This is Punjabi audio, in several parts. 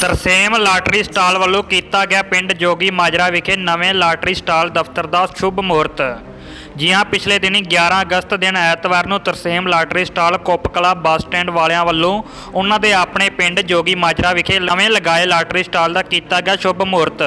ਤਰਸੇਮ ਲਾਟਰੀ ਸਟਾਲ ਵੱਲੋਂ ਕੀਤਾ ਗਿਆ ਪਿੰਡ ਜੋਗੀ ਮਾਜਰਾ ਵਿਖੇ ਨਵੇਂ ਲਾਟਰੀ ਸਟਾਲ ਦਫ਼ਤਰ ਦਾ ਸ਼ੁਭ ਮਹੂਰਤ। ਜੀ ਹਾਂ ਪਿਛਲੇ ਦਿਨੀ 11 ਅਗਸਤ ਦਿਨ ਐਤਵਾਰ ਨੂੰ Tarsem lottery stall Kup bus stand ਵਾਲਿਆਂ ਵੱਲੋਂ ਉਹਨਾਂ ਦੇ ਆਪਣੇ ਪਿੰਡ ਜੋਗੀ ਮਾਜਰਾ ਵਿਖੇ ਨਵੇਂ ਲਗਾਏ ਲਾਟਰੀ ਸਟਾਲ ਦਾ ਕੀਤਾ ਗਿਆ ਸ਼ੁਭ ਮਹੂਰਤ।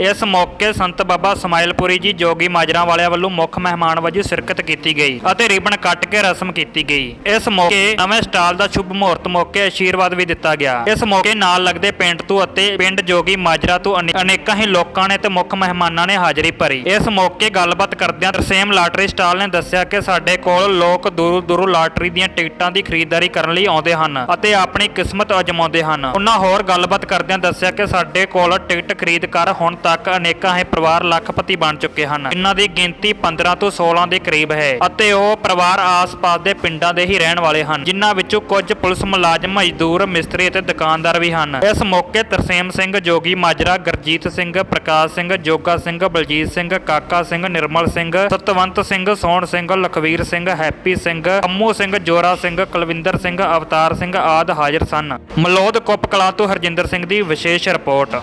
ਇਸ ਮੌਕੇ ਸੰਤ ਬਾਬਾ ਸਮਾਇਲਪੁਰੀ ਜੀ ਜੋਗੀ ਮਾਜਰਾ ਵਾਲਿਆਂ ਵੱਲੋਂ ਮੁੱਖ ਮਹਿਮਾਨ ਵਜੋਂ ਸ਼ਿਰਕਤ ਕੀਤੀ ਗਈ ਅਤੇ ਰਿਬਨ ਕੱਟ ਕੇ ਰਸਮ ਕੀਤੀ ਗਈ। ਇਸ ਮੌਕੇ ਨਵੇਂ ਸਟਾਲ ਦਾ ਸ਼ੁਭ ਮਹੂਰਤ ਮੌਕੇ ਆਸ਼ੀਰਵਾਦ ਵੀ ਦਿੱਤਾ ਗਿਆ। ਇਸ ਮੌਕੇ ਨਾਲ ਲੱਗਦੇ ਪਿੰਡ ਤੋਂ ਅਤੇ ਪਿੰਡ ਜੋਗੀ ਮਾਜਰਾ ਤੋਂ ਅਨੇਕਾਂ ਹੀ ਲੋਕਾਂ ਨੇ ਤੇ ਮੁੱਖ ਮਹਿਮਾਨਾਂ ਨੇ ਹਾਜ਼ਰੀ ਭਰੀ। ਇਸ ਮੌਕੇ ਗੱਲਬਾਤ ਕਰਦਿਆਂ ਤਰਸੇਮ ਲਾਟਰੀ ਸਟਾਲ ਨੇ ਦੱਸਿਆ ਕਿ ਸਾਡੇ ਕੋਲ ਲੋਕ ਦੂਰੋਂ ਦੂਰੋਂ ਲਾਟਰੀ ਦੀਆਂ ਟਿਕਟਾਂ ਦੀ ਖਰੀਦਦਾਰੀ ਕਰਨ ਲਈ ਆਉਂਦੇ ਹਨ ਅਤੇ ਆਪਣੀ ਕਿਸਮਤ ਅਜਮਾਉਂਦੇ ਹਨ। ਉਹਨਾਂ ਹੋਰ ਗੱਲਬਾਤ ਕਰਦਿਆਂ ਦੱਸਿਆ ਕਿ ਸਾਡੇ ਕੋਲ ਟਿਕਟ ਖਰੀਦ ਕਰ ਹੁਣ ਤੱਕ ਅਨੇਕਾਂ ਹੀ ਪਰਿਵਾਰ ਲੱਖਪਤੀ ਬਣ ਚੁੱਕੇ ਹਨ। ਇਹਨਾਂ ਦੀ ਗਿਣਤੀ 15 ਤੋਂ 16 ਦੇ ਕਰੀਬ ਹੈ ਅਤੇ ਉਹ ਪਰਿਵਾਰ ਆਸ-ਪਾਸ ਦੇ ਪਿੰਡਾਂ ਦੇ ਹੀ ਰਹਿਣ ਵਾਲੇ ਹਨ, ਜਿਨ੍ਹਾਂ ਵਿੱਚੋਂ ਕੁਝ ਪੁਲਿਸ ਮੁਲਾਜ਼ਮ, ਮਜ਼ਦੂਰ, ਮਿਸਤਰੀ ਅਤੇ ਦੁਕਾਨਦਾਰ ਵੀ ਹਨ। ਇਸ ਮੌਕੇ ਤਰਸੇਮ ਸਿੰਘ, ਜੋਗੀ ਮਾਜਰਾ, ਗੁਰਜੀਤ ਸਿੰਘ, ਪ੍ਰਕਾਸ਼ ਸਿੰਘ, ਜੋਗਾ ਸਿੰਘ, ਬਲਜੀਤ ਸਿੰਘ, ਕਾਕਾ ਸਿੰਘ, ਨਿਰਮਲ ਸਿੰਘ, ਸਤਵੰਤ ਸਿੰਘ ਸੋਹਣ ਸਿੰਘ ਲਖਵੀਰ ਸਿੰਘ ਹੈਪੀ ਸਿੰਘ ਅੰਮੂ ਸਿੰਘ ਜੋਰਾ ਸਿੰਘ ਕੁਲਵਿੰਦਰ ਸਿੰਘ ਅਵਤਾਰ ਸਿੰਘ ਆਦ ਹਾਜ਼ਰ ਸਨ। ਮਲੌਦ ਕੁੱਪ ਕਲਾਂ ਤੋਂ ਹਰਜਿੰਦਰ ਸਿੰਘ ਦੀ ਵਿਸ਼ੇਸ਼ ਰਿਪੋਰਟ।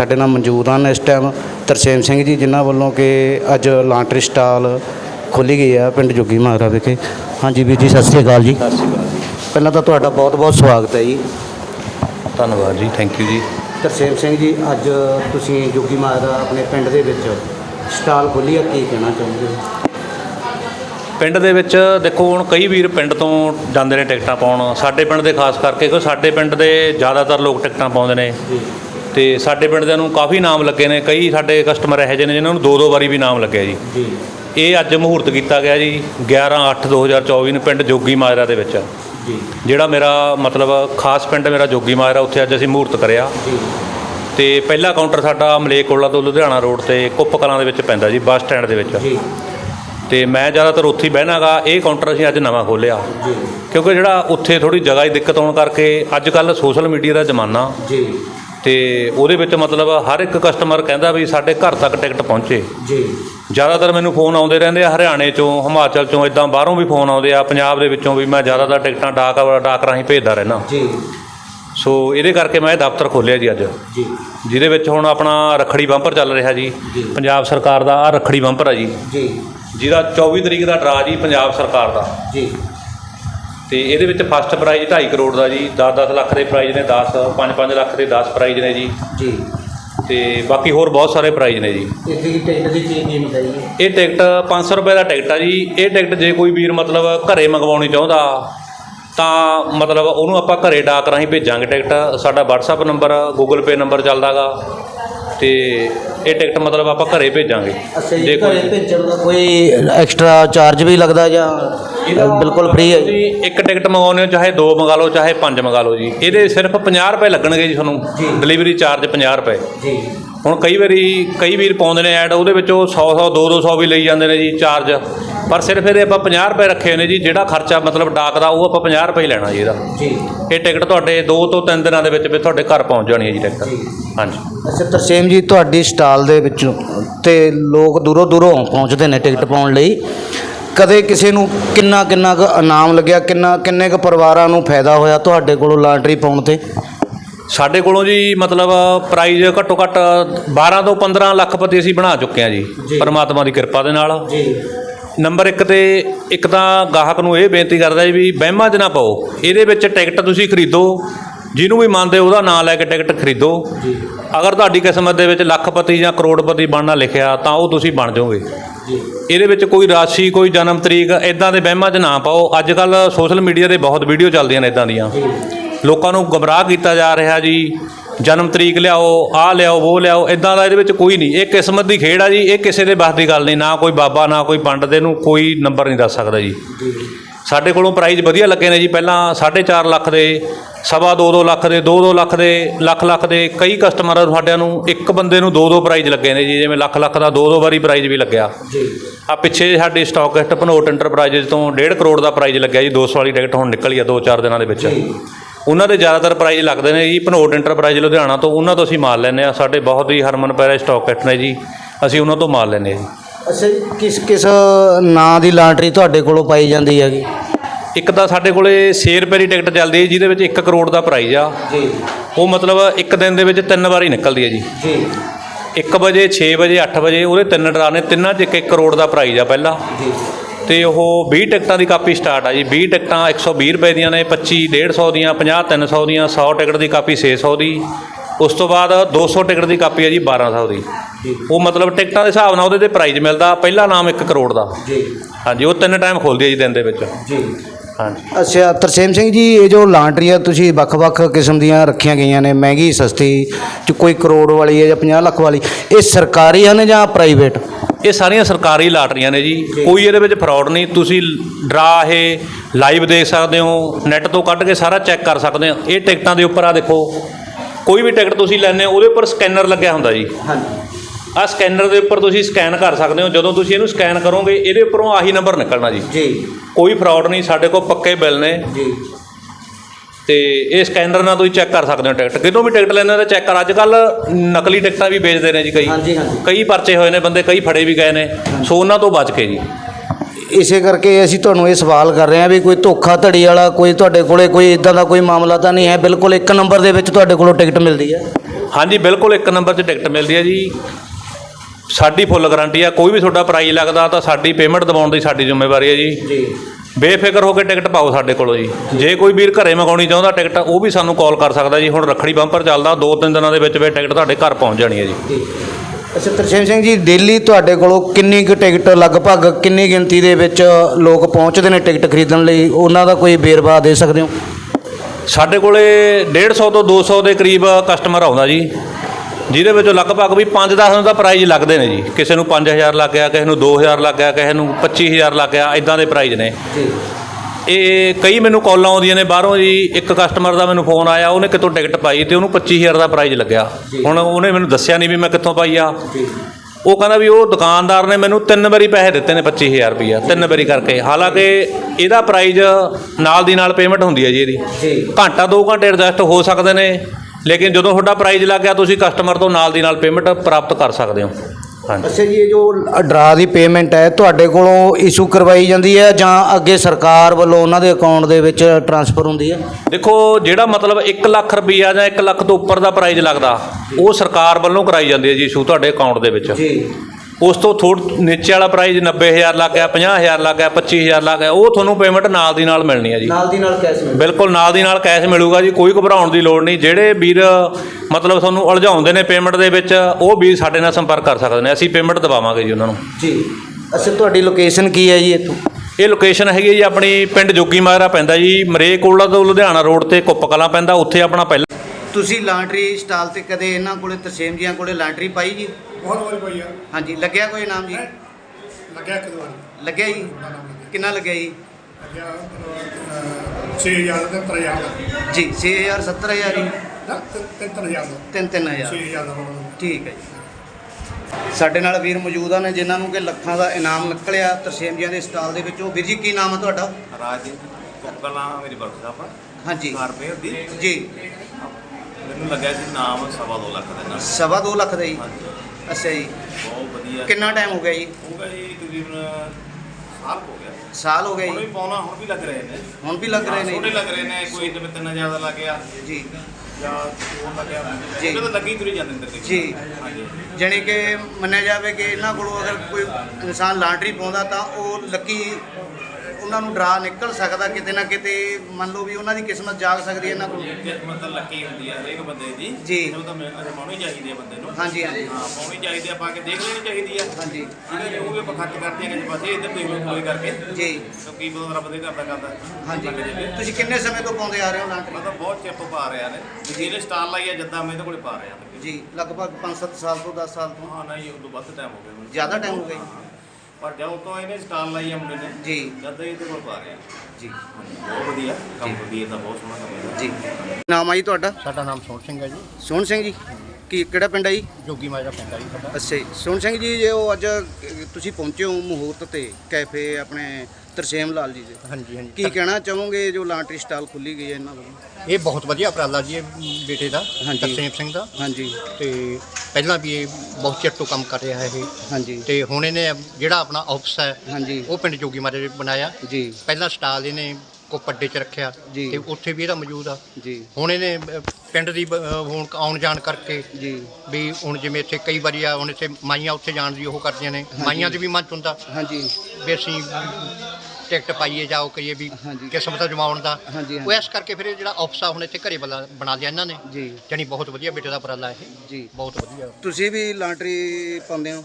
ਸਾਡੇ ਨਾਲ ਮੌਜੂਦ ਹਨ ਇਸ ਟਾਈਮ ਤਰਸੇਮ ਸਿੰਘ ਜੀ ਜਿਨ੍ਹਾਂ ਵੱਲੋਂ ਕਿ ਅੱਜ ਲਾਂਟਰੀ ਸਟਾਲ ਖੋਲੀ ਗਈ ਹੈ ਪਿੰਡ ਜੋਗੀ ਮਾਗਰਾ ਵਿਖੇ। ਹਾਂਜੀ ਵੀਰ ਜੀ ਸਤਿ ਸ੍ਰੀ ਅਕਾਲ ਜੀ। ਪਹਿਲਾਂ ਤਾਂ ਤੁਹਾਡਾ ਬਹੁਤ ਬਹੁਤ ਸਵਾਗਤ ਹੈ ਜੀ। ਧੰਨਵਾਦ ਜੀ ਥੈਂਕ ਯੂ ਜੀ। ਤਰਸੇਮ ਸਿੰਘ ਜੀ ਅੱਜ ਤੁਸੀਂ ਜੋਗੀ ਮਾਗਰਾ ਆਪਣੇ ਪਿੰਡ ਦੇ ਵਿੱਚ ਸਟਾਲ ਖੋਲੀ ਹੈ ਕੀ ਕਹਿਣਾ ਚਾਹੁੰਦੇ ਹੋ ਪਿੰਡ ਦੇ ਵਿੱਚ ਦੇਖੋ ਹੁਣ ਕਈ ਵੀਰ ਪਿੰਡ ਤੋਂ ਜਾਂਦੇ ਨੇ ਟਿਕਟਾਂ ਪਾਉਣ। ਸਾਡੇ ਪਿੰਡ ਦੇ ਖਾਸ ਕਰਕੇ ਕਿਉਂਕਿ ਸਾਡੇ ਪਿੰਡ ਦੇ ਜ਼ਿਆਦਾਤਰ ਲੋਕ ਟਿਕਟਾਂ ਪਾਉਂਦੇ ਨੇ। ਤੇ ਸਾਡੇ ਪਿੰਡ ਦੇ ਨੂੰ ਕਾਫੀ ਨਾਮ ਲੱਗੇ ਨੇ। ਕਈ ਸਾਡੇ ਕਸਟਮਰ ਇਹੋ ਜਿਹੇ ਨੇ ਜਿਨ੍ਹਾਂ ਨੂੰ ਦੋ ਦੋ ਵਾਰੀ ਵੀ ਨਾਮ ਲੱਗਿਆ ਜੀ। ਇਹ ਅੱਜ ਮਹੂਰਤ ਕੀਤਾ ਗਿਆ ਜੀ 11 8 2024 ਨੂੰ ਪਿੰਡ ਜੋਗੀ ਮਾਜਰਾ ਦੇ ਵਿੱਚ। ਜਿਹੜਾ ਮੇਰਾ ਮਤਲਬ ਖਾਸ ਪਿੰਡ ਮੇਰਾ ਜੋਗੀ ਮਾਜਰਾ ਉੱਥੇ ਅੱਜ ਅਸੀਂ ਮਹੂਰਤ ਕਰਿਆ। ਤੇ ਪਹਿਲਾ ਕਾਊਂਟਰ ਸਾਡਾ ਮਲੇਕੋਲਾ ਤੋਂ ਲੁਧਿਆਣਾ ਰੋਡ ਤੇ ਕੁੱਪ ਕਲਾਂ ਦੇ ਵਿੱਚ ਪੈਂਦਾ ਜੀ ਬੱਸ ਸਟੈਂਡ ਦੇ ਵਿੱਚ। ਤੇ ਮੈਂ ਜ਼ਿਆਦਾਤਰ ਉੱਥੇ ਹੀ ਬਹਿਣਾਗਾ ਇਹ ਕਾਊਂਟਰ ਅਸੀਂ ਅੱਜ ਨਵਾਂ ਖੋਲ੍ਹਿਆ। ਜੀ। ਕਿਉਂਕਿ ਜਿਹੜਾ ਉੱਥੇ ਥੋੜੀ ਜਗ੍ਹਾ ਦੀ ਦਿੱਕਤ ਹੋਣ ਕਰਕੇ ਅੱਜ ਕੱਲ ਸੋਸ਼ਲ ਮੀਡੀਆ ਦਾ ਜ਼ਮਾਨਾ। ਜੀ। ਤੇ ਉਹਦੇ ਵਿੱਚ ਮਤਲਬ ਹਰ ਇੱਕ ਕਸਟਮਰ ਕਹਿੰਦਾ ਵੀ ਸਾਡੇ ਘਰ ਤੱਕ ਟਿਕਟ ਪਹੁੰਚੇ। ਜੀ। ਜ਼ਿਆਦਾਤਰ ਮੈਨੂੰ ਫੋਨ ਆਉਂਦੇ ਰਹਿੰਦੇ ਆ ਹਰਿਆਣੇ ਚੋਂ ਹਿਮਾਚਲ ਚੋਂ ਇਦਾਂ ਬਾਹਰੋਂ ਵੀ ਫੋਨ ਆਉਂਦੇ ਆ ਪੰਜਾਬ ਦੇ ਵਿੱਚੋਂ ਵੀ ਮੈਂ ਜ਼ਿਆਦਾਤਰ ਟਿਕਟਾਂ ਡਾਕ ਡਾਕ ਰਾਹੀਂ ਭੇਜਦਾ ਰਹਿਣਾ ਜੀ। ਸੋ ਇਹਦੇ ਕਰਕੇ ਮੈਂ ਇਹ ਦਫ਼ਤਰ ਖੋਲ੍ਹਿਆ ਜੀ ਅੱਜ। ਜੀ। ਜਿਹਦੇ ਵਿੱਚ ਹੁਣ ਆਪਣਾ ਰੱਖੜੀ ਬੰਪਰ ਚੱਲ ਰਿਹਾ ਜੀ। ਪੰਜਾਬ ਸਰਕਾਰ ਦਾ ਆ ਰੱਖੜੀ ਬੰਪਰ ਆ ਜੀ। ਜੀ। ਜਿਹਦਾ 24 ਤਰੀਕ ਦਾ ਡਰਾ ਜੀ ਪੰਜਾਬ ਸਰਕਾਰ ਦਾ। ਜੀ। ਤੇ ਇਹਦੇ ਵਿੱਚ ਫਸਟ ਪ੍ਰਾਈਜ਼ 2.5 ਕਰੋੜ ਦਾ ਜੀ 10-10 ਲੱਖ ਦੇ ਪ੍ਰਾਈਜ਼ ਨੇ 10 5-5 ਲੱਖ ਦੇ 10 ਪ੍ਰਾਈਜ਼ ਨੇ ਜੀ। ਜੀ। ਤੇ ਬਾਕੀ ਹੋਰ ਬਹੁਤ ਸਾਰੇ ਪ੍ਰਾਈਜ਼ ਨੇ ਜੀ। ਇਸ ਦੀ ਟਿਕਟ ਦੀ ਕੀ ਕੀਮਤ ਹੈ? ਜੀ ਇਹ ਟਿਕਟ 500 ਰੁਪਏ ਦਾ ਟਿਕਟ ਆ ਜੀ। ਇਹ ਟਿਕਟ ਜੇ ਕੋਈ ਵੀਰ ਮਤਲਬ ਘਰੇ ਮੰਗਵਾਉਣੀ ਚਾਹੁੰਦਾ ਤਾਂ ਮਤਲਬ ਉਹਨੂੰ ਆਪਾਂ ਘਰੇ ਡਾਕ ਰਾਹੀਂ ਭੇਜਾਂਗੇ ਟਿਕਟ ਸਾਡਾ WhatsApp number Google Pay number ਚੱਲਦਾਗਾ। ਤੇ ਇਹ ਟਿਕਟ ਮਤਲਬ ਆਪਾਂ ਘਰੇ ਭੇਜਾਂਗੇ। ਅੱਛਾ ਜੀ ਘਰੇ ਭੇਜਣ ਦਾ ਕੋਈ ਐਕਸਟਰਾ ਚਾਰਜ ਵੀ ਲੱਗਦਾ ਜਾਂ ਬਿਲਕੁਲ ਫ੍ਰੀ ਹੈ ਜੀ? ਇੱਕ ਟਿਕਟ ਮੰਗਾਉਂਦੇ ਹੋ ਚਾਹੇ ਦੋ ਮੰਗਾ ਲਓ ਚਾਹੇ ਪੰਜ ਮੰਗਾ ਲਓ ਜੀ। ਇਹਦੇ ਸਿਰਫ 50 ਰੁਪਏ ਲੱਗਣਗੇ ਜੀ ਤੁਹਾਨੂੰ। ਡਿਲੀਵਰੀ ਚਾਰਜ 50 ਰੁਪਏ। ਜੀ। ਹੁਣ ਕਈ ਵਾਰੀ ਕਈ ਵੀਰ ਪਾਉਂਦੇ ਨੇ ਐਡ ਉਹਦੇ ਵਿੱਚੋਂ 100 100 2 200 ਵੀ ਲਈ ਜਾਂਦੇ ਨੇ ਜੀ ਚਾਰਜ ਪਰ ਸਿਰਫ ਇਹਦੇ ਆਪਾਂ 50 ਰੁਪਏ ਰੱਖੇ ਨੇ ਜੀ ਜਿਹੜਾ ਖਰਚਾ ਮਤਲਬ ਡਾਕ ਦਾ ਉਹ ਆਪਾਂ 50 ਰੁਪਏ ਲੈਣਾ ਜੀ ਇਹਦਾ। ਜੀ। ਇਹ ਟਿਕਟ ਤੁਹਾਡੇ 2 ਤੋਂ 3 ਦਿਨਾਂ ਦੇ ਵਿੱਚ ਵਿੱਚ ਤੁਹਾਡੇ ਘਰ ਪਹੁੰਚ ਜਾਣੀ ਹੈ ਜੀ ਟਿਕਟ। ਹਾਂਜੀ। ਅੱਛਾ ਤਰਸੇਮ ਜੀ ਤੁਹਾਡੀ ਸਟਾਲ ਦੇ ਵਿੱਚ ਤੇ ਲੋਕ ਦੂਰੋਂ ਦੂਰੋਂ ਪਹੁੰਚਦੇ ਨੇ ਟਿਕਟ ਪਾਉਣ ਲਈ। ਕਦੇ ਕਿਸੇ ਨੂੰ ਕਿੰਨਾ ਕਿੰਨਾ ਕੁ ਇਨਾਮ ਲੱਗਿਆ ਕਿੰਨਾ ਕਿੰਨੇ ਕੁ ਪਰਿਵਾਰਾਂ ਨੂੰ ਫਾਇਦਾ ਹੋਇਆ ਤੁਹਾਡੇ ਕੋਲੋਂ ਲਾਟਰੀ ਪਾਉਣ ਤੇ? ਸਾਡੇ ਕੋਲੋਂ ਜੀ ਮਤਲਬ ਪ੍ਰਾਈਜ਼ ਘੱਟੋ ਘੱਟ 12 ਤੋਂ 15 ਲੱਖਪਤੀ ਅਸੀਂ ਬਣਾ ਚੁੱਕੇ ਹਾਂ ਜੀ। ਪਰਮਾਤਮਾ ਦੀ ਕਿਰਪਾ ਦੇ ਨਾਲ। ਜੀ। ਨੰਬਰ 1 ਤੇ ਇੱਕ ਤਾਂ ਗਾਹਕ ਨੂੰ ਇਹ ਬੇਨਤੀ ਕਰਦਾ ਜੀ ਵੀ ਵਹਿਮਾਂ 'ਚ ਨਾ ਪਾਓ। ਇਹਦੇ ਵਿੱਚ ਟਿਕਟ ਤੁਸੀਂ ਖਰੀਦੋ ਜਿਹਨੂੰ ਵੀ ਮੰਨਦੇ ਉਹਦਾ ਨਾਂ ਲੈ ਕੇ ਟਿਕਟ ਖਰੀਦੋ। ਜੀ। ਅਗਰ ਤੁਹਾਡੀ ਕਿਸਮਤ ਦੇ ਵਿੱਚ ਲੱਖਪਤੀ ਜਾਂ ਕਰੋੜਪਤੀ ਬਣਨਾ ਲਿਖਿਆ ਤਾਂ ਉਹ ਤੁਸੀਂ ਬਣ ਜਾਓਗੇ। ਜੀ। ਇਹਦੇ ਵਿੱਚ ਕੋਈ ਰਾਸ਼ੀ ਕੋਈ ਜਨਮ ਤਰੀਕ ਇਦਾਂ ਦੇ ਵਹਿਮਾਂ 'ਚ ਨਾ ਪਾਓ। ਅੱਜ ਕੱਲ ਸੋਸ਼ਲ ਮੀਡੀਆ ਤੇ ਬਹੁਤ ਵੀਡੀਓ ਚੱਲਦੀਆਂ ਨੇ ਇਦਾਂ ਦੀਆਂ। ਜੀ। ਲੋਕਾਂ ਨੂੰ ਗਮਰਾਹ ਕੀਤਾ ਜਾ ਰਿਹਾ ਜੀ ਜਨਮ ਤਰੀਕ ਲਿਆਓ ਆਹ ਲਿਆਓ ਉਹ ਲਿਆਓ ਇਦਾਂ ਦਾ ਇਹਦੇ ਵਿੱਚ ਕੋਈ ਨਹੀਂ। ਇਹ ਕਿਸਮਤ ਦੀ ਖੇਡ ਆ ਜੀ ਇਹ ਕਿਸੇ ਦੇ ਬਸ ਦੀ ਗੱਲ ਨਹੀਂ ਨਾ ਕੋਈ ਬਾਬਾ ਨਾ ਕੋਈ ਪੰਡਤ ਇਹਨੂੰ ਕੋਈ ਨੰਬਰ ਨਹੀਂ ਦੱਸ ਸਕਦਾ ਜੀ। ਸਾਡੇ ਕੋਲੋਂ ਪ੍ਰਾਈਜ਼ ਵਧੀਆ ਲੱਗੇ ਨੇ ਜੀ ਪਹਿਲਾਂ 4.5 ਲੱਖ ਦੇ ਸਵਾ 2-2 ਲੱਖ ਦੇ 2-2 ਲੱਖ ਦੇ ਲੱਖ ਲੱਖ ਦੇ ਕਈ ਕਸਟਮਰਾਂ ਨੂੰ ਸਾਡਿਆਂ ਨੂੰ ਇੱਕ ਬੰਦੇ ਨੂੰ 2-2 ਪ੍ਰਾਈਜ਼ ਲੱਗੇ ਨੇ ਜੀ ਜਿਵੇਂ ਲੱਖ ਲੱਖ ਦਾ 2-2 ਵਾਰੀ ਪ੍ਰਾਈਜ਼ ਵੀ ਲੱਗਿਆ। ਜੀ। ਆ ਪਿੱਛੇ ਸਾਡੀ ਸਟਾਕਿਸਟ ਭਨੋਟ ਇੰਟਰਪ੍ਰਾਈਜ਼ਸ ਤੋਂ 1.5 ਕਰੋੜ ਦਾ ਪ੍ਰਾਈਜ਼ ਲੱਗਿਆ ਜੀ 200 ਵਾਲੀ ਟਿਕਟ ਹੁਣ ਨਿਕਲੀ ਆ 2-4 ਦਿਨਾਂ ਦੇ ਵਿੱਚ। ਉਹਨਾਂ ਦੇ ਜ਼ਿਆਦਾਤਰ ਪ੍ਰਾਈਜ਼ ਲੱਗਦੇ ਨੇ ਜੀ ਭਨੋਟ ਇੰਟਰਪ੍ਰਾਈਜ਼ ਲੁਧਿਆਣਾ ਤੋਂ ਉਹਨਾਂ ਤੋਂ ਅਸੀਂ ਮਾਲ ਲੈਂਦੇ ਆ ਸਾਡੇ ਬਹੁਤ ਹੀ ਹਰਮਨ ਪਿਆਰੇ ਸਟਾਕਿਸਟ ਨੇ ਜੀ ਅਸੀਂ ਉਹਨਾਂ ਤੋਂ ਮਾਲ ਲੈਂਦੇ ਆ ਜੀ। ਅੱਛਾ ਜੀ ਕਿਸ ਕਿਸ ਨਾਂ ਦੀ ਲਾਟਰੀ ਤੁਹਾਡੇ ਕੋਲੋਂ ਪਾਈ ਜਾਂਦੀ ਹੈਗੀ? ਇੱਕ ਤਾਂ ਸਾਡੇ ਕੋਲੇ 6 ਰੁਪਏ ਦੀ ਟਿਕਟ ਚੱਲਦੀ ਹੈ ਜਿਹਦੇ ਵਿੱਚ 1 ਕਰੋੜ ਦਾ ਪ੍ਰਾਈਜ਼ ਆ। ਜੀ। ਉਹ ਮਤਲਬ ਇੱਕ ਦਿਨ ਦੇ ਵਿੱਚ ਤਿੰਨ ਵਾਰੀ ਨਿਕਲਦੀ ਹੈ ਜੀ। ਜੀ। 1 ਵਜੇ 6 ਵਜੇ 8 ਵਜੇ ਉਹਦੇ ਤਿੰਨ ਡਰਾ ਨੇ ਤਿੰਨਾਂ 'ਚ 1 ਕਰੋੜ ਦਾ ਪ੍ਰਾਈਜ਼ ਆ ਪਹਿਲਾ। ਜੀ। ਤੇ ਉਹ 20 ਟਿਕਟਾਂ ਦੀ ਕਾਪੀ ਸਟਾਰਟ ਆ ਜੀ। 20 ਟਿਕਟਾਂ 120 ਰੁਪਏ ਦੀਆਂ ਨੇ 25 150 ਦੀਆਂ 50 300 ਦੀਆਂ 100 ਟਿਕਟ ਦੀ ਕਾਪੀ 600 ਦੀ। ਉਸ ਤੋਂ ਬਾਅਦ 200 ਟਿਕਟ ਦੀ ਕਾਪੀ ਹੈ ਜੀ 1200 ਦੀ। ਉਹ ਮਤਲਬ ਟਿਕਟਾਂ ਦੇ ਹਿਸਾਬ ਨਾਲ ਉਹਦੇ ਤੇ ਪ੍ਰਾਈਜ਼ ਮਿਲਦਾ। ਪਹਿਲਾ ਨਾਮ 1 ਕਰੋੜ ਦਾ। ਜੀ। ਹਾਂਜੀ ਉਹ ਤਿੰਨ ਟਾਈਮ ਖੁੱਲਦੀ ਹੈ ਜੀ ਦਿਨ ਦੇ ਵਿੱਚ। ਜੀ। ਹਾਂਜੀ। ਅੱਛਾ ਤਰਸੇਮ ਸਿੰਘ ਜੀ ਇਹ ਜੋ ਲਾਂਟਰੀ ਆ ਤੁਸੀਂ ਵੱਖ-ਵੱਖ ਕਿਸਮ ਦੀਆਂ ਰੱਖੀਆਂ ਗਈਆਂ ਨੇ ਮਹਿੰਗੀ ਸਸਤੀ ਚ ਕੋਈ ਕਰੋੜ ਵਾਲੀ ਹੈ ਜਾਂ 50 ਲੱਖ ਵਾਲੀ ਇਹ ਸਰਕਾਰੀ ਹਨ ਜਾਂ ਪ੍ਰਾਈਵੇਟ ਇਹ ਸਾਰੀਆਂ ਸਰਕਾਰੀ ਲਾਟਰੀਆਂ ਨੇ ਜੀ। ਕੋਈ ਇਹਦੇ ਵਿੱਚ ਫਰਾਡ ਨਹੀਂ। ਤੁਸੀਂ ਡਰਾ ਇਹ ਲਾਈਵ ਦੇਖ ਸਕਦੇ ਹੋ ਨੈੱਟ ਤੋਂ ਕੱਢ ਕੇ ਸਾਰਾ ਚੈੱਕ ਕਰ ਸਕਦੇ ਹੋ। ਇਹ ਟਿਕਟਾਂ ਦੇ ਉੱਪਰ ਆ ਦੇਖੋ ਕੋਈ ਵੀ ਟਿਕਟ ਤੁਸੀਂ ਲੈਂਦੇ ਹੋ ਉਹਦੇ ਉੱਪਰ ਸਕੈਨਰ ਲੱਗਿਆ ਹੁੰਦਾ ਜੀ। ਹਾਂਜੀ। ਆ ਸਕੈਨਰ ਦੇ ਉੱਪਰ ਤੁਸੀਂ ਸਕੈਨ ਕਰ ਸਕਦੇ ਹੋ। ਜਦੋਂ ਤੁਸੀਂ ਇਹਨੂੰ ਸਕੈਨ ਕਰੋਗੇ ਇਹਦੇ ਉੱਪਰੋਂ ਆਹੀ ਨੰਬਰ ਨਿਕਲਣਾ ਜੀ। ਜੀ। ਕੋਈ ਫਰਾਡ ਨਹੀਂ ਸਾਡੇ ਕੋਲ ਪੱਕੇ ਬਿੱਲ ਨੇ। ਜੀ। ਤੇ ਇਹ ਸਕੈਨਰ ਨਾਲ ਤੁਸੀਂ ਚੈੱਕ ਕਰ ਸਕਦੇ ਹੋ ਟਿਕਟ। ਕਿਤੋਂ ਵੀ ਟਿਕਟ ਲੈਣਾ ਤਾਂ ਚੈੱਕ ਕਰ। ਅੱਜ ਕੱਲ ਨਕਲੀ ਟਿਕਟਾਂ ਵੀ ਵੇਚਦੇ ਨੇ ਜੀ ਕਈ। ਹਾਂਜੀ, ਹਾਂਜੀ। ਕਈ ਪਰਚੇ ਹੋਏ ਨੇ ਬੰਦੇ ਕਈ ਫੜੇ ਵੀ ਗਏ ਨੇ। ਸੋ ਉਹਨਾਂ ਤੋਂ ਬਚ ਕੇ ਜੀ। ਇਸੇ ਕਰਕੇ ਅਸੀਂ ਤੁਹਾਨੂੰ ਇਹ ਸਵਾਲ ਕਰ ਰਹੇ ਹਾਂ ਵੀ ਕੋਈ ਧੋਖਾ ਧੜੀ ਵਾਲਾ ਕੋਈ ਤੁਹਾਡੇ ਕੋਲੇ ਕੋਈ ਇਦਾਂ ਦਾ ਕੋਈ ਮਾਮਲਾ ਤਾਂ ਨਹੀਂ ਹੈ? ਬਿਲਕੁਲ ਇੱਕ ਨੰਬਰ ਦੇ ਵਿੱਚ ਤੁਹਾਡੇ ਕੋਲੋਂ ਟਿਕਟ ਮਿਲਦੀ ਹੈ। ਹਾਂਜੀ ਬਿਲਕੁਲ ਇੱਕ ਨੰਬਰ 'ਤੇ ਟਿਕਟ ਮਿਲਦੀ ਹੈ ਜੀ। ਸਾਡੀ ਫੁੱਲ ਗਾਰੰਟੀ ਆ। ਕੋਈ ਵੀ ਤੁਹਾਡਾ ਪ੍ਰਾਈਜ਼ ਲੱਗਦਾ ਤਾਂ ਸਾਡੀ ਪੇਮੈਂਟ ਦਿਵਾਉਣ ਦੀ ਸਾਡੀ ਜ਼ਿੰਮੇਵਾਰੀ ਹੈ ਜੀ। ਜੀ। ਬੇਫਿਕਰ ਹੋ ਕੇ ਟਿਕਟ ਪਾਓ ਸਾਡੇ ਕੋਲੋਂ ਜੀ। ਜੇ ਕੋਈ ਵੀਰ ਘਰੇ ਮੰਗਾਉਣੀ ਚਾਹੁੰਦਾ ਟਿਕਟ ਉਹ ਵੀ ਸਾਨੂੰ ਕਾਲ ਕਰ ਸਕਦਾ ਜੀ। ਹੁਣ ਰੱਖੜੀ ਬੰਪਰ ਚੱਲਦਾ ਦੋ ਤਿੰਨ ਦਿਨਾਂ ਦੇ ਵਿੱਚ ਵਿੱਚ ਟਿਕਟ ਤੁਹਾਡੇ ਘਰ ਪਹੁੰਚ ਜਾਣੀ ਹੈ ਜੀ। ਅੱਛਾ ਤਰਸੇਮ ਸਿੰਘ ਜੀ ਡੇਲੀ ਤੁਹਾਡੇ ਕੋਲੋਂ ਕਿੰਨੀ ਕੁ ਟਿਕਟ ਲਗਭਗ ਕਿੰਨੀ ਗਿਣਤੀ ਦੇ ਵਿੱਚ ਲੋਕ ਪਹੁੰਚਦੇ ਨੇ ਟਿਕਟ ਖਰੀਦਣ ਲਈ? ਉਹਨਾਂ ਦਾ ਕੋਈ ਵੇਰਵਾ ਦੇ ਸਕਦੇ ਹੋ? ਸਾਡੇ ਕੋਲੇ 150 ਤੋਂ 200 ਦੇ ਕਰੀਬ ਕਸਟਮਰ ਆਉਂਦਾ ਜੀ। ਜਿਹਦੇ ਵਿੱਚੋਂ ਲਗਭਗ ਵੀ 5-10 ਦਾ ਪ੍ਰਾਈਜ਼ ਲੱਗਦੇ ਨੇ ਜੀ। ਕਿਸੇ ਨੂੰ 5000 ਲੱਗ ਗਿਆ ਕਿਸੇ ਨੂੰ 2000 ਲੱਗ ਗਿਆ ਕਿਸੇ ਨੂੰ 25000 ਲੱਗ ਗਿਆ ਇਦਾਂ ਦੇ ਪ੍ਰਾਈਜ਼ ਨੇ। ਜੀ। ਇਹ ਕਈ ਮੈਨੂੰ ਕਾਲਾਂ ਆਉਂਦੀਆਂ ਨੇ ਬਾਹਰੋਂ ਜੀ ਇੱਕ ਕਸਟਮਰ ਦਾ ਮੈਨੂੰ ਫੋਨ ਆਇਆ ਉਹਨੇ ਕਿਤੋਂ ਟਿਕਟ ਪਾਈ ਤੇ ਉਹਨੂੰ 25000 ਦਾ ਪ੍ਰਾਈਜ਼ ਲੱਗਿਆ। ਹੁਣ ਉਹਨੇ ਮੈਨੂੰ ਦੱਸਿਆ ਨਹੀਂ ਵੀ ਮੈਂ ਕਿੱਥੋਂ ਪਾਈ ਆ। ਉਹ ਕਹਿੰਦਾ ਵੀ ਉਹ ਦੁਕਾਨਦਾਰ ਨੇ ਮੈਨੂੰ ਤਿੰਨ ਵਾਰੀ ਪੈਸੇ ਦਿੱਤੇ ਨੇ 25000 ਰੁਪਈਆ ਤਿੰਨ ਵਾਰੀ ਕਰਕੇ। ਹਾਲਾਂਕਿ ਇਹਦਾ ਪ੍ਰਾਈਜ਼ ਨਾਲ ਦੀ ਨਾਲ ਪੇਮੈਂਟ ਹੁੰਦੀ ਹੈ ਜੀ ਇਹਦੀ। ਘੰਟਾ ਦੋ ਘੰਟੇ ਐਡਜਸਟ ਹੋ ਸਕਦੇ ਨੇ। ਲੇਕਿਨ ਜਦੋਂ ਤੁਹਾਡਾ ਪ੍ਰਾਈਜ਼ ਲੱਗ ਗਿਆ ਤੁਸੀਂ ਕਸਟਮਰ ਤੋਂ ਨਾਲ ਦੀ ਨਾਲ ਪੇਮੈਂਟ ਪ੍ਰਾਪਤ ਕਰ ਸਕਦੇ ਹੋ। ਹਾਂਜੀ। ਅੱਛਾ ਜੀ ਇਹ ਜੋ ਡਰਾ ਦੀ ਪੇਮੈਂਟ ਹੈ ਤੁਹਾਡੇ ਕੋਲੋਂ ਇਸ਼ੂ ਕਰਵਾਈ ਜਾਂਦੀ ਹੈ ਜਾਂ ਅੱਗੇ ਸਰਕਾਰ ਵੱਲੋਂ ਉਹਨਾਂ ਦੇ ਅਕਾਊਂਟ ਦੇ ਵਿੱਚ ਟ੍ਰਾਂਸਫਰ ਹੁੰਦੀ ਹੈ? ਦੇਖੋ ਜਿਹੜਾ ਮਤਲਬ 1 ਲੱਖ ਰੁਪਈਆ ਜਾਂ 1 ਲੱਖ ਤੋਂ ਉੱਪਰ ਦਾ ਪ੍ਰਾਈਜ਼ ਲੱਗਦਾ ਉਹ ਸਰਕਾਰ ਵੱਲੋਂ ਕਰਾਈ ਜਾਂਦੀ ਹੈ ਜੀ ਇਸ਼ੂ ਤੁਹਾਡੇ ਅਕਾਊਂਟ ਦੇ ਵਿੱਚ। ਜੀ। ਉਸ ਤੋਂ ਥੋੜ ਨੀਚੇ ਵਾਲਾ ਪ੍ਰਾਈਜ਼ 90000 ਲੱਗ ਗਿਆ 50000 ਲੱਗ ਗਿਆ 25000 ਲੱਗ ਗਿਆ ਉਹ ਤੁਹਾਨੂੰ ਪੇਮੈਂਟ ਨਾਲ ਦੀ ਨਾਲ ਮਿਲਣੀ ਹੈ ਜੀ। ਨਾਲ ਦੀ ਨਾਲ ਕੈਸ਼ ਮਿਲ ਬਿਲਕੁਲ ਨਾਲ ਦੀ ਨਾਲ ਕੈਸ਼ ਮਿਲੂਗਾ ਜੀ ਕੋਈ ਘਬਰਾਉਣ ਦੀ ਲੋੜ ਨਹੀਂ। ਜਿਹੜੇ ਵੀਰ ਮਤਲਬ ਤੁਹਾਨੂੰ ਉਲਝਾਉਂਦੇ ਨੇ ਪੇਮੈਂਟ ਦੇ ਵਿੱਚ ਉਹ ਵੀਰ ਸਾਡੇ ਨਾਲ ਸੰਪਰਕ ਕਰ ਸਕਦੇ ਨੇ ਅਸੀਂ ਪੇਮੈਂਟ ਦਵਾਵਾਂਗੇ ਜੀ ਉਹਨਾਂ ਨੂੰ। ਜੀ। ਅੱਛਾ ਤੁਹਾਡੀ ਲੋਕੇਸ਼ਨ ਕੀ ਹੈ ਜੀ ਇੱਥੋਂ? ਇਹ ਲੋਕੇਸ਼ਨ ਹੈਗੀ ਜੀ ਆਪਣੀ ਪਿੰਡ ਜੋਗੀ ਮਾਜਰਾ ਪੈਂਦਾ ਜੀ ਮਰੇਕੋਲਾ ਤੋਂ ਲੁਧਿਆਣਾ ਰੋਡ ਤੇ ਕੁੱਪ ਕਲਾਂ ਪੈਂਦਾ ਉੱਥੇ ਆਪਣਾ ਪਹਿਲਾ ਤੁਸੀਂ ਲਾਂਟਰੀ ਸਟਾਲ ਤੇ ਕਦੇ ਇਹਨਾਂ ਕੋਲੇ ਤਰਸੇਮ ਜੀਆਂ ਕੋਲੇ ਲਾਂਟਰੀ ਪਾਈ ਜੀ? ਬਹੁਤ ਵਾਰੀ ਪਈ ਆ। ਹਾਂਜੀ ਲੱਗਿਆ ਕੋਈ ਨਾਮ ਜੀ? ਲੱਗਿਆ ਇੱਕ ਦੋ ਵਾਰੀ। ਲੱਗਿਆ ਜੀ? ਕਿੰਨਾ ਲੱਗਿਆ ਜੀ? ਲੱਗਿਆ 6000 ਦਾ 3000 ਦਾ। ਜੀ 6000 70000 ਜੀ? ਨਾ 3000 ਦਾ। 3-3000 6000 ਦਾ ਬਣਾਉਣਾ। ਠੀਕ ਹੈ ਜੀ। ਸਾਡੇ ਨਾਲ ਵੀਰ ਮੌਜੂਦ ਹਨ ਜਿਨ੍ਹਾਂ ਨੂੰ ਕਿ ਲੱਖਾਂ ਦਾ ਇਨਾਮ ਨਿਕਲਿਆ ਤਰਸੇਮ ਜੀਆਂ ਦੇ ਸਟਾਲ ਦੇ ਵਿੱਚੋਂ। ਵੀਰ ਜੀ ਕੀ ਨਾਮ ਹੈ ਤੁਹਾਡਾ? ਰਾਜ ਕੁੱਕਲਾ ਮੇਰੀ ਵਰਕਸ਼ਾਪ ਆ। ਹਾਂਜੀ। ਕਾਰਪੇਰ ਦੀ। ਜੀ। ਮੈਨੂੰ ਲੱਗਿਆ ਸੀ ਨਾਮ ਸਵਾ ਦੋ ਲੱਖ ਦੇ ਨਾਲ ਸਵਾ ਦੋ ਲੱਖ ਦਾ ਜੀ। ਹਾਂਜੀ। ਅੱਛਾ ਜੀ। ਬਹੁਤ ਵਧੀਆ। ਕਿੰਨਾ ਟਾਈਮ ਹੋ ਗਿਆ ਜੀ? ਹੋਊਗਾ ਜੀ ਤਕਰੀਬਨ ਸਾਲ ਹੋ ਗਿਆ। ਸਾਲ ਹੋ ਗਿਆ ਹੁਣ ਵੀ ਜੀ ਪਾਉਣਾ ਹੁਣ ਵੀ ਲੱਗ ਰਹੇ ਨੇ। ਹੁਣ ਵੀ ਲੱਗ ਰਹੇ ਛੋਟੇ ਨੇ ਲੱਗ ਰਹੇ ਨੇ ਕੋਈ ਜਿਵੇਂ 3000 ਦਾ ਲੱਗ ਗਿਆ। ਜੀ। ਜਾਂ ਹੋਰ ਲੱਗਿਆ ਜੀ। ਛੋਟੇ ਤਾਂ ਲੱਗੀ ਤੁਰੀ ਜਾਂਦੇ ਨੇ। ਜੀ। ਹਾਂਜੀ। ਜਾਣੀ ਕਿ ਮੰਨਿਆ ਜਾਵੇ ਕਿ ਇਹਨਾਂ ਕੋਲੋਂ ਅਗਰ ਕੋਈ ਇਨਸਾਨ ਲਾਟਰੀ ਪਾਉਂਦਾ ਤਾਂ ਉਹ ਲੱਕੀ ਉਹਨਾਂ ਨੂੰ ਡਰਾ ਨਿਕਲ ਸਕਦਾ ਕਿਤੇ ਨਾ ਕਿਤੇ ਮੰਨ ਲਓ ਵੀ ਉਹਨਾਂ ਦੀ ਕਿਸਮਤ ਜਾਗ ਸਕਦੀ ਹੈ ਇਹਨਾਂ ਕੋਲ। ਕਿਸਮਤ ਤਾਂ ਲੱਕੀ ਹੁੰਦੀ ਆ ਹਰੇਕ ਬੰਦੇ ਦੀ ਜੀ। ਉਹ ਤਾਂ ਮੈਂ ਪਾਉਣੀ ਚਾਹੀਦੀ ਆ ਬੰਦੇ ਨੂੰ। ਹਾਂਜੀ ਹਾਂਜੀ। ਹਾਂ ਪਾਉਣੀ ਚਾਹੀਦੀ ਆ ਪਾ ਕੇ ਦੇਖ ਲੈਣੀ ਚਾਹੀਦੀ ਆ। ਹਾਂਜੀ। ਜਿਹੜੇ ਨੇ ਉਹ ਵੀ ਖਰਚ ਕਰਦੇ ਆ ਕਿਸੇ ਪਾਸੇ ਇੱਧਰ ਦੇਖ ਲਓ ਕੋਈ ਕਰਕੇ। ਜੀ। ਤਾਂ ਕੀ ਪਤਾ ਰੱਬ ਦੇ ਘਰ ਦਾ ਕਰਦਾ? ਹਾਂਜੀ। ਤੁਸੀਂ ਕਿੰਨੇ ਸਮੇਂ ਤੋਂ ਪਾਉਂਦੇ ਆ ਰਹੇ ਹੋ ਲਾਟਰੀ ਮਤਲਬ ਬਹੁਤ ਚਿਰ ਤੋਂ ਪਾ ਰਿਹਾ ਨੇ। ਜਿਹਨੇ ਸਟਾਲ ਲਾਈ ਆ ਜੱਦਾਂ ਮੈਂ ਇਹਦੇ ਕੋਲੇ ਪਾ ਰਿਹਾ। ਜੀ ਲਗਭਗ 5-7 ਸਾਲ ਤੋਂ 10 ਸਾਲ ਤੋਂ। ਹਾਂ ਨਹੀਂ ਉਦੋਂ ਵੱਧ ਟਾਈਮ ਹੋ ਗਿਆ ਜ਼ਿਆਦਾ ਟਾਈਮ ਹੋ ਗਿਆ ਹਾਂ। ਪਰ ਜਦੋਂ ਤੋਂ ਇਹਨੇ ਸਟਾਲ ਲਾਈ ਆ ਮੁੰਡੇ ਨੇ ਜੀ। ਜਦ ਇਹਦੇ ਕੋਲ ਪਾ ਰਿਹਾ ਜੀ। ਬਹੁਤ ਵਧੀਆ ਕੰਮ ਵਧੀਆ ਤਾਂ ਬਹੁਤ ਸੋਹਣਾ ਕੰਮ ਹੈ। ਜੀ। ਨਾਮ ਆ ਜੀ ਤੁਹਾਡਾ? ਸਾਡਾ ਨਾਮ ਸੋਹਣ ਸਿੰਘ ਹੈ ਜੀ। ਸੋਹਣ ਸਿੰਘ ਜੀ। ਕੀ ਕਿਹੜਾ ਪਿੰਡ ਹੈ ਜੀ? ਜੋਗੀ ਮਾਜਰਾ ਪਿੰਡ ਹੈ ਜੀ ਸਾਡਾ। ਅੱਛਾ ਜੀ। ਸੋਹਣ ਸਿੰਘ ਜੀ ਜੇ ਉਹ ਅੱਜ ਤੁਸੀਂ ਪਹੁੰਚੇ ਹੋ ਮੁਹੂਰਤ ਤੇ ਕੈਫੇ ਆਪਣੇ ਤਰਸੇਮ ਲਾਲ ਜੀ ਦੇ। ਹਾਂਜੀ ਹਾਂਜੀ। ਕੀ ਕਹਿਣਾ ਚਾਹੋਗੇ ਜੋ ਲਾਂਟਰੀ ਸਟਾਲ ਖੁੱਲੀ ਗਈ ਹੈ ਇਹਨਾਂ ਵੱਲੋਂ? ਇਹ ਬਹੁਤ ਵਧੀਆ ਉਪਰਾਲਾ ਜੀ ਇਹ ਬੇਟੇ ਦਾ ਹਾਂਜੀ। ਤਰਸੇਮ ਸਿੰਘ ਦਾ। ਹਾਂਜੀ। ਤੇ ਪਹਿਲਾਂ ਵੀ ਇਹ ਬਹੁਤ ਚਿਰ ਤੋਂ ਕੰਮ ਕਰ ਰਿਹਾ ਇਹ। ਹਾਂਜੀ। ਤੇ ਹੁਣ ਇਹਨੇ ਜਿਹੜਾ ਆਪਣਾ ਆਫਿਸ ਹੈ ਹਾਂਜੀ। ਉਹ ਪਿੰਡ ਜੋਗੀ ਮਾਜਰੇ ਬਣਾਇਆ। ਜੀ। ਪਹਿਲਾ ਸਟਾਲ ਇਹਨੇ ਕੋ ਪੱਡੇ 'ਚ ਰੱਖਿਆ ਜੀ। ਤੇ ਉੱਥੇ ਵੀ ਇਹਦਾ ਮੌਜੂਦ ਆ। ਜੀ। ਹੁਣ ਇਹਨੇ ਪਿੰਡ ਦੀ ਬ- ਹੁਣ ਆਉਣ ਜਾਣ ਕਰਕੇ ਜੀ। ਵੀ ਹੁਣ ਜਿਵੇਂ ਇੱਥੇ ਕਈ ਵਾਰੀ ਆ ਹੁਣ ਇੱਥੇ ਮਾਈਆਂ ਉੱਥੇ ਜਾਣ ਦੀ ਉਹ ਕਰਦੀਆਂ ਨੇ। ਮਾਈਆਂ ਦੇ ਵੀ ਮਨ ਚ ਹੁੰਦਾ। ਹਾਂਜੀ। ਵੀ ਅਸੀਂ ਟਿਕਟ ਪਾਈਏ ਜਾਓ ਕਹੀਏ ਵੀ। ਕਿਸਮਤ ਜਮਾਉਣ ਦਾ। ਹਾਂਜੀ, ਉਹ ਇਸ ਕਰਕੇ ਫਿਰ ਇਹ ਜਿਹੜਾ ਆਫਿਸ ਆ ਹੁਣ ਇੱਥੇ ਘਰੇ ਬਣਾ ਬਣਾ ਲਿਆ ਇਹਨਾਂ ਨੇ। ਜੀ। ਜਾਣੀ ਬਹੁਤ ਵਧੀਆ ਬੇਟੇ ਦਾ ਉਪਰਾਲਾ ਇਹ। ਜੀ। ਬਹੁਤ ਵਧੀਆ। ਤੁਸੀਂ ਵੀ ਲਾਟਰੀ ਪਾਉਂਦੇ ਹੋ?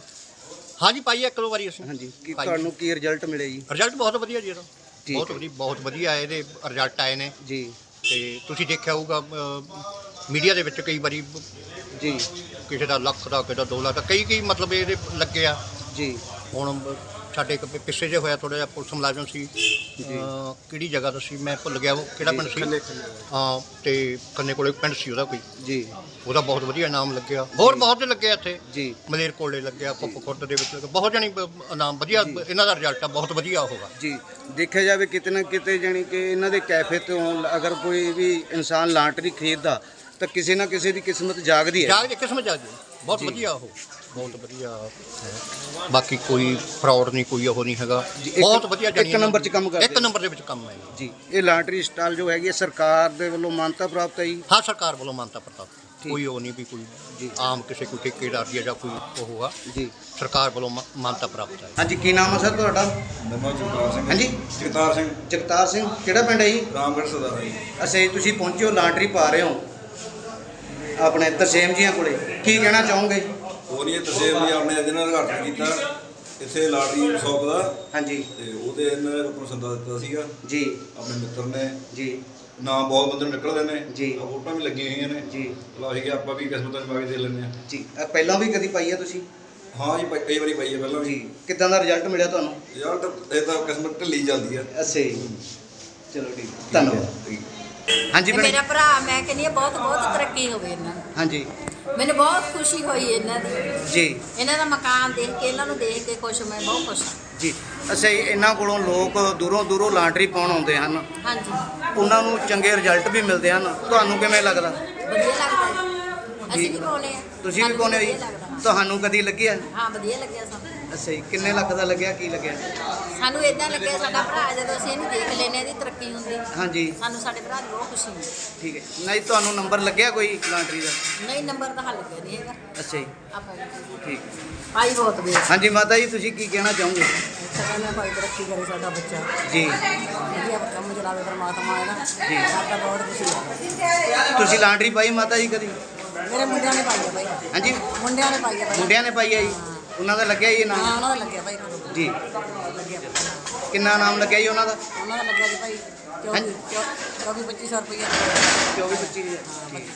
ਹਾਂਜੀ ਪਾਈਏ ਇੱਕ ਦੋ ਵਾਰੀ ਅਸੀਂ। ਹਾਂਜੀ। ਕੀ। ਤੁਹਾਨੂੰ ਕੀ ਰਿਜ਼ਲਟ ਮਿਲੇ ਜੀ? ਰਿਜ਼ਲਟ ਬਹੁਤ ਵਧੀਆ ਜੀ ਇਹਦਾ। ਠੀਕ ਬਹੁਤ ਹੈ। ਵਧੀਆ ਬਹੁਤ ਵਧੀਆ ਇਹਦੇ ਰਿਜ਼ਲਟ ਆਏ ਨੇ। ਜੀ। ਤੇ ਤੁਸੀਂ ਦੇਖਿਆ ਹੋਊਗਾ ਮੀਡੀਆ ਦੇ ਵਿੱਚ ਕਈ ਵਾਰੀ ਜੀ। ਕਿਸੇ ਦਾ ਲੱਖ ਦਾ ਕਿਸੇ ਦਾ 2 ਲੱਖ ਦਾ ਕਈ ਕਈ ਮਤਲਬ ਇਹਦੇ ਲੱਗੇ ਆ। ਜੀ। ਹੁਣ ਸਾਡੇ ਇੱਕ ਪਿੱਛੇ ਜੇ ਹੋਇਆ ਥੋੜਾ ਜਿਹਾ ਪੁਲਿਸ ਮੁਲਾਜ਼ਮ ਸੀ ਅਹ ਕਿਹੜੀ ਜਗ੍ਹਾ ਦਾ ਸੀ ਮੈਂ ਭੁੱਲ ਗਿਆ ਉਹ ਕਿਹੜਾ ਪਿੰਡ ਸੀ? ਹਾਂ ਤੇ ਕੰਨੇ ਕੋਲੇ ਪਿੰਡ ਸੀ ਉਹਦਾ ਕੋਈ। ਜੀ। ਉਹਦਾ ਬਹੁਤ ਵਧੀਆ ਇਨਾਮ ਲੱਗਿਆ। ਹੋਰ ਬਹੁਤ ਦੇ ਲੱਗੇ ਆ ਇੱਥੇ। ਜੀ। ਮਲੇਰ ਕੋਲੇ ਲੱਗਿਆ ਪੁੱਪ ਖੁਰਦ ਦੇ ਵਿੱਚ ਬਹੁਤ ਜਣੀ ਇਨਾਮ ਵਧੀਆ ਇਹਨਾਂ ਦਾ ਰਿਜ਼ਲਟ ਆ ਬਹੁਤ ਵਧੀਆ ਹੋਗਾ ਜੀ। ਦੇਖਿਆ ਜਾਵੇ ਕਿਤੇ ਨਾ ਕਿਤੇ ਜਾਣੀ ਕਿ ਇਹਨਾਂ ਦੇ ਕੈਫੇ ਤੋਂ ਅਗਰ ਕੋਈ ਵੀ ਇਨਸਾਨ ਲਾਟਰੀ ਖਰੀਦਦਾ ਤਾਂ ਕਿਸੇ ਨਾ ਕਿਸੇ ਦੀ ਕਿਸਮਤ ਜਾਗਦੀ ਹੈ। ਜਾਗ ਜੇ ਕਿਸਮ ਜਾਗ ਬਹੁਤ ਵਧੀਆ ਉਹ। ਬਹੁਤ ਵਧੀਆ। ਹੈ। ਬਾਕੀ ਕੋਈ ਫਰਾਡ ਨਹੀਂ ਕੋਈ ਉਹ ਨਹੀਂ ਹੈਗਾ। ਬਹੁਤ ਵਧੀਆ ਇੱਕ ਨੰਬਰ 'ਚ ਕੰਮ ਕਰਦੇ ਇੱਕ ਨੰਬਰ ਦੇ ਵਿੱਚ ਕੰਮ ਹੈ ਜੀ। ਇਹ ਲਾਟਰੀ ਸਟਾਲ ਜੋ ਹੈਗੀ ਹੈ ਸਰਕਾਰ ਦੇ ਵੱਲੋਂ ਮਾਨਤਾ ਪ੍ਰਾਪਤ ਹੈ ਜੀ? ਹਾਂ ਸਰਕਾਰ ਵੱਲੋਂ ਮਾਨਤਾ ਪ੍ਰਤਾਪ ਠੀਕ। ਕੋਈ ਉਹ ਨਹੀਂ ਵੀ ਕੋਈ ਜੀ। ਆਮ ਕਿਸੇ ਕੋਈ ਠੇਕੇਦਾਰ ਦੀ ਜਾਂ ਕੋਈ ਉਹ ਹੋਗਾ ਜੀ। ਸਰਕਾਰ ਵੱਲੋਂ ਮਾਨਤਾ ਪ੍ਰਾਪਤ ਹੈ। ਹਾਂਜੀ ਕੀ ਨਾਮ ਹੈ ਸਰ ਤੁਹਾਡਾ? ਨਮਾ ਜਗਤਾਰ ਸਿੰਘ ਹਾਂਜੀ? ਜਗਤਾਰ ਸਿੰਘ। ਜਗਤਾਰ ਸਿੰਘ ਕਿਹੜਾ ਪਿੰਡ ਹੈ ਜੀ? ਰਾਮਗੜ੍ਹ ਸਰਦਾਰ ਜੀ। ਜੀ ਤੁਸੀਂ ਪਹੁੰਚੇ ਹੋ ਲਾਟਰੀ ਪਾ ਰਹੇ ਹੋ। ਆਪਣੇ ਤਰਸੇਮ ਜੀਆਂ ਕੋਲੇ। ਕੀ ਕਹਿਣਾ ਚਾਹੋਗੇ? ਨਹੀਂ ਤਸੇਬ ਜੀ ਆਪਣੇ ਜਿਹਨਾਂ ਦਾ ਉਦਘਾਟਨ ਕੀਤਾ ਇੱਥੇ ਲਾਟਰੀ ਸ਼ੌਪ ਦਾ। ਹਾਂਜੀ। ਤੇ ਉਹਦੇ ਇਹਨਾਂ ਨੇ ਆਪਾਂ ਨੂੰ ਸੱਦਾ ਦਿੱਤਾ ਸੀਗਾ। ਜੀ। ਆਪਣੇ ਮਿੱਤਰ ਨੇ। ਜੀ। ਨਾਮ ਬਹੁਤ ਬੰਦੇ ਨੂੰ ਨਿਕਲਦੇ ਨੇ। ਜੀ। ਫੋਟੋਆਂ ਵੀ ਲੱਗੀਆਂ ਹੋਈਆਂ ਨੇ। ਜੀ। ਅਸੀਂ ਕਿ ਆਪਾਂ ਵੀ ਕਿਸਮਤਾਂ ਜਮਾ ਕੇ ਦੇ ਲੈਂਦੇ ਹਾਂ। ਜੀ। ਪਹਿਲਾਂ ਵੀ ਕਦੀ ਪਾਈ ਹੈ ਤੁਸੀਂ? ਹਾਂ ਜੀ ਪ- ਕਈ ਵਾਰੀ ਪਾਈ ਹੈ ਪਹਿਲਾਂ ਵੀ। ਜੀ। ਕਿੱਦਾਂ ਦਾ ਰਿਜ਼ਲਟ ਮਿਲਿਆ ਤੁਹਾਨੂੰ? ਯਾਰ ਤਾਂ ਇਹ ਤਾਂ ਕਿਸਮਤ ਢਿੱਲੀ ਚੱਲਦੀ ਆ। ਅੱਛਾ ਜੀ। ਚਲੋ ਠੀਕ। ਧੰਨਵਾਦ। ਹਾਂਜੀ ਤੇ ਭੈਣੇ। ਮੇਰਾ ਭਰਾ ਮੈਂ ਕਹਿੰਦੀ ਹਾਂ ਬਹੁਤ ਬਹੁਤ ਤਰੱਕੀ ਹੋਵੇ ਇਹਨਾਂ ਨੂੰ। ਹਾਂਜੀ। ਮੈਨੂੰ ਬਹੁਤ ਖੁਸ਼ੀ ਹੋਈ ਇਹਨਾਂ ਦੀ। ਜੀ। ਇਹਨਾਂ ਦਾ ਮਕਾਨ ਦੇਖ ਕੇ ਇਹਨਾਂ ਨੂੰ ਦੇਖ ਕੇ ਖੁਸ਼ ਮੈਂ ਬਹੁਤ ਖੁਸ਼ ਹਾਂ। ਜੀ। ਜੀ ਇਹਨਾਂ ਕੋਲੋਂ ਲੋਕ ਦੂਰੋਂ ਦੂਰੋਂ ਲਾਟਰੀ ਪਾਉਣ ਆਉਂਦੇ ਹਨ। ਹਾਂਜੀ। ਉਹਨਾਂ ਨੂੰ ਚੰਗੇ ਰਿਜ਼ਲਟ ਵੀ ਮਿਲਦੇ ਹਨ। ਤੁਹਾਨੂੰ ਕਿਵੇਂ ਲੱਗਦਾ? ਵਧੀਆ ਲੱਗਦਾ। ਅਸੀਂ ਵੀ ਪਾਉਨੇ ਆ ਤੁਸੀਂ ਵੀ ਸਾਨੂੰ ਜੀ? ਵਧੀਆ ਲੱਗਦਾ। ਤੁਹਾਨੂੰ ਕਦੀ ਲੱਗਿਆ? ਹਾਂ ਵਧੀਆ ਲੱਗਿਆ ਸਾਨੂੰ। ਅੱਛਾ ਜੀ ਕਿੰਨੇ ਲੱਖ ਦਾ ਲੱਗਿਆ ਕੀ ਲੱਗਿਆ? ਸਾਨੂੰ ਇਦਾਂ ਲੱਗਿਆ ਸਾਡਾ ਭਰਾ ਜਦੋਂ ਅਸੀਂ ਇਹਨੂੰ ਦੇਖ ਲੈਨੇ ਇਹਦੀ ਤਰੱਕੀ ਹੁੰਦੀ। ਹਾਂਜੀ। ਸਾਨੂੰ ਸਾਡੇ ਭਰਾ ਦੀ ਬਹੁਤ ਖੁਸ਼ੀ ਹੁੰਦੀ। ਠੀਕ ਹੈ ਨਹੀਂ ਤੁਹਾਨੂੰ ਨੰਬਰ ਲੱਗਿਆ ਕੋਈ ਲਾਟਰੀ ਦਾ? ਨਹੀਂ ਨੰਬਰ ਤਾਂ ਹੱਲ ਲੱਗਿਆ ਨਹੀਂ ਹੈਗਾ। ਅੱਛਾ ਜੀ। ਆਪਾਂ ਠੀਕ। ਭਾਈ ਬਹੁਤ ਵੀ ਹਾਂਜੀ ਮਾਤਾ ਜੀ ਤੁਸੀਂ ਕੀ ਕਹਿਣਾ ਚਾਹੋਗੇ? ਮੈਂ ਭਾਈ ਤਰੱਕੀ ਕਰੇ ਸਾਡਾ ਬੱਚਾ। ਜੀ। ਵਧੀਆ ਕੰਮ ਚਲਾਵੇ ਪਰਮਾਤਮਾ ਇਹਦਾ। ਜੀ। ਸਾਡਾ ਬਹੁਤ ਖੁਸ਼ੀ ਹੈ। ਤੁਸੀਂ ਲਾਟਰੀ ਪਾਈ ਮਾਤਾ ਜੀ ਕਦੀ? ਮੇਰੇ ਮੁੰਡਿਆਂ ਨੇ ਪਾਈ ਆ ਭਾਈ। ਹਾਂਜੀ। ਮੁੰਡਿਆਂ ਨੇ ਪਾਈ ਭਾਈ। ਮੁੰਡਿਆਂ ਨੇ ਪਾਈ ਹੈ ਜੀ। ਉਹਨਾਂ ਦਾ ਲੱਗਿਆ ਜੀ ਹਾਂ ਨਾਮ ਉਹਨਾਂ ਦਾ ਲੱਗਿਆ ਭਾਈ ਜੀ। ਕਿੰਨਾ ਨਾਮ ਲੱਗਿਆ ਜੀ ਉਹਨਾਂ ਦਾ? ਉਹਨਾਂ ਦਾ ਲੱਗਿਆ ਜੀ ਭਾਈ ਹਾਂਜੀ। 24 2500 ਰੁਪਏ 24 25 ਠੀਕ।